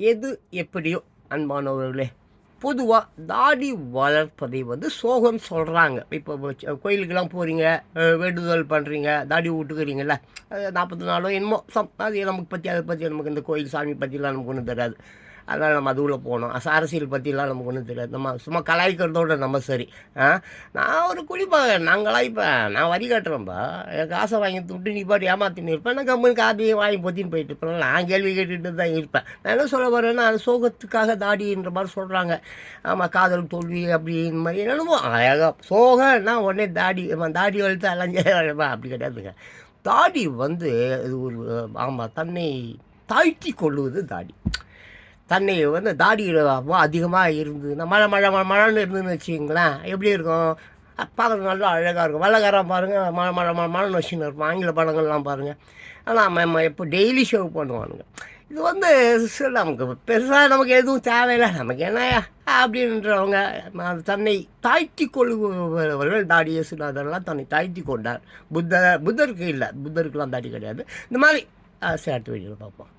எது எப்படியோ அன்பானவர்களே பொதுவாக தாடி வளர்ப்பதை வந்து சோகம் சொல்கிறாங்க இப்போ கோயிலுக்கெல்லாம் போகிறீங்க வேண்டுதல் பண்ணுறீங்க தாடி விட்டுக்கிறீங்கல்ல நாற்பத்தி நாளோ என்னமோ சம் அது நமக்கு பற்றி அதை பற்றி நமக்கு இந்த கோயில் சாமி பற்றிலாம் நமக்கு ஒன்றும் தெரியாது. அதனால் நம்ம அது போகணும். அரசியல் பற்றிலாம் நமக்கு ஒன்றும் தெரியாது. நம்ம சும்மா கலாய்க்கிறதோட நம்ம சரி. ஆ? நான் ஒரு குடிப்பாக நான் கலாய்ப்பேன் நான் வரி கட்டுறேன்ப்பா என் காசை வாங்கி துட்டு நீ பாட்டு ஏமாத்தின்னு இருப்பேன் நான் கம்பெனி காப்பி வாங்கி பொத்தின்னு போயிட்டு இருப்பேன். நான் கேள்வி கேட்டுட்டு தான் இருப்பேன். நான் என்ன சொல்ல வரேன்னா அது சோகத்துக்காக தாடின்ற மாதிரி சொல்கிறாங்க ஆமாம் காதல் தோல்வி அப்படின்னு மாதிரி என்னென்னமோ. அழகா சோகம்னா உடனே தாடி தாடி வளர்த்து அலைஞ்ச அப்படி கிடையாதுங்க. தாடி வந்து இது ஒரு ஆமாம் தன்னை தாழ்த்தி கொள்ளுவது தாடி. தன்னை வந்து தாடி அதிகமாக இருந்ததுன்னா மழை மழை மழை மழைன்னு இருந்துன்னு வச்சுங்களேன் எப்படி இருக்கும்? பார்க்குறது நல்லா அழகாக இருக்கும். வெள்ளக்காரன் பாருங்கள் மழை மழை மழை மழைன்னு வச்சுன்னு இருப்பான். ஆங்கில படங்கள்லாம் பாருங்கள் ஆனால் நம்ம இப்போ டெய்லி ஷேவ் பண்ணுவானுங்க. இது வந்து நமக்கு பெருசாக நமக்கு எதுவும் தேவையில்லை. நமக்கு என்னையா அப்படின்றவங்க தன்னை தாழ்த்தி கொள்ளுபவர்கள் தாடி இயேசுநாதர்லாம் தன்னை தாழ்த்தி கொண்டார். புத்த புத்தருக்கு இல்லை புத்தருக்குலாம் தாடி கிடையாது. இந்த மாதிரி சேர்த்து அடுத்த வீடியோவில் பார்ப்போம்.